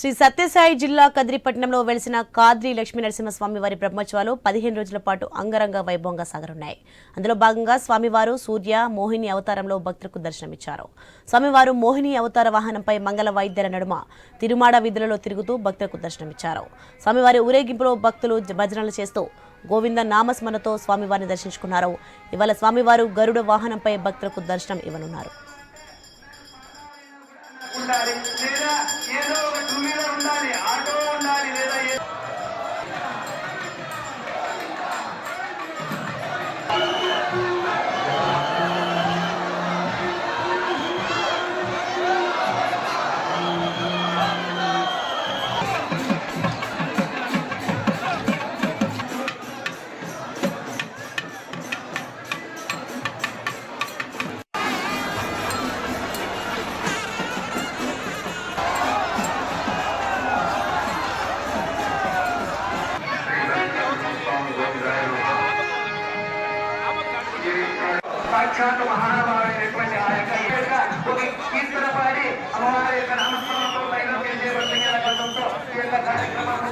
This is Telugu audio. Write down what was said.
శ్రీ సత్యసాయి జిల్లా కదిరిపట్నంలో వెలిసిన కాద్రి లక్ష్మీ నరసింహస్వామి వారి బ్రహ్మోత్సవాలు పదిహేను రోజుల పాటు అంగరంగ వైభవంగా సాగనున్నాయి. అందులో భాగంగా స్వామివారు సూర్య మోహిని అవతారంలో భక్తులకు దర్శనమిచ్చారు. స్వామివారు మోహిని అవతార వాహనంపై మంగళ వైద్యుల నడుమ తిరుమాడ వీధులలో తిరుగుతూ భక్తులకు దర్శనమిచ్చారు. స్వామివారి ఊరేగింపులో భక్తులు భజనలు చేస్తూ గోవింద నామస్మరణతో స్వామివారిని దర్శించుకున్నారు. ఇవాళ స్వామివారు గరుడ వాహనంపై భక్తులకు దర్శనం ఇవ్వనున్నారు. సాక్షాత్ మహానుభావుడు చెప్పండి ఆ యొక్క ఒక కీర్తన పాడి అమ్మవారి యొక్క నామస్మరణతో కార్యక్రమాన్ని